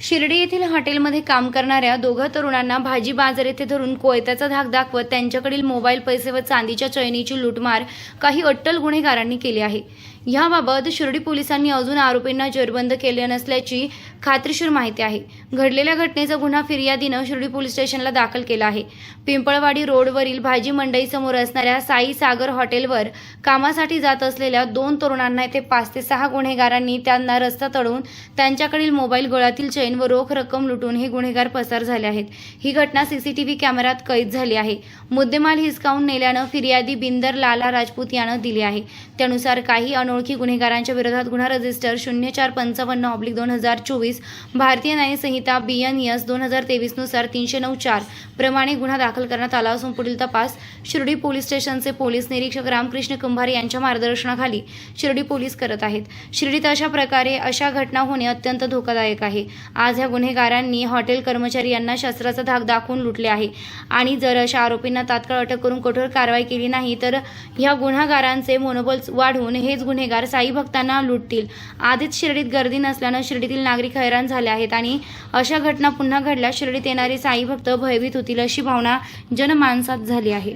शिर्डी येथील हॉटेलमध्ये काम करणाऱ्या दोघं तरुणांना भाजी बाजार येथे धरून कोयत्याचा धाक दाखवत त्यांच्याकडील मोबाईल पैसे व चांदीच्या चैनीची लूटमार काही अट्टल गुन्हेगारांनी केली आहे. याबाबत शिर्डी पोलिसांनी अजून आरोपींना जेरबंद केले नसल्याची खात्रीशीर माहिती आहे. घडलेल्या घटनेचा गुन्हा फिर्यादीनं शिर्डी पोलीस स्टेशनला दाखल केला आहे. पिंपळवाडी रोडवरील भाजी मंडईसमोर असणाऱ्या साई सागर हॉटेलवर कामासाठी जात असलेल्या दोन तरुणांना येथे पाच ते सहा गुन्हेगारांनी त्यांना रस्ता तडवून त्यांच्याकडील मोबाईल गळ्यातील चैन व रोख रक्कम लुटून हे गुन्हेगार पसार झाले आहेत. ही घटना सीसीटीव्ही कॅमेऱ्यात कैद झाली आहे. मुद्देमाल हिसकावून नेल्यानं फिर्यादी बिंदर लाला राजपूत यानं दिली आहे. त्यानुसार काही अनोळखी गुन्हेगारांच्या विरोधात गुन्हा रजिस्टर शून्य चार पंचावन्न ऑब्लिक दोन हजार चोवीस भारतीय न्यायसंहिता बी एन एस दोन हजार तेवीसनुसार तीनशे नऊ चार प्रमाणे गुन्हा दाखल करण्यात आला असून पुढील तपास शिर्डी पोलीस स्टेशनचे पोलीस निरीक्षक रामकृष्ण कुंभारे यांच्या मार्गदर्शनाखाली शिर्डी पोलीस करत आहेत. शिर्डीत अशा प्रकारे अशा घटना होणे अत्यंत धोकादायक आहे. आज ह्या गुन्हेगारांनी हॉटेल कर्मचारी यांना शस्त्राचा धाक दाखवून लुटले आहे. आणि जर अशा आरोपींना तात्काळ अटक करून कठोर कारवाई केली नाही तर ह्या गुन्हागारांचे मनोबल वाढवून हेच गुन्हे गुन्हेगार साई भक्तांना लुटतील. आधीच शिर्डीत गर्दी नसल्यानं शिर्डीतील नागरिक हैराण झाले आहेत आणि अशा घटना पुन्हा घडल्यास शिर्डीत येणारे साई भक्त भयभीत होतील अशी भावना जनमानसात झाली आहे.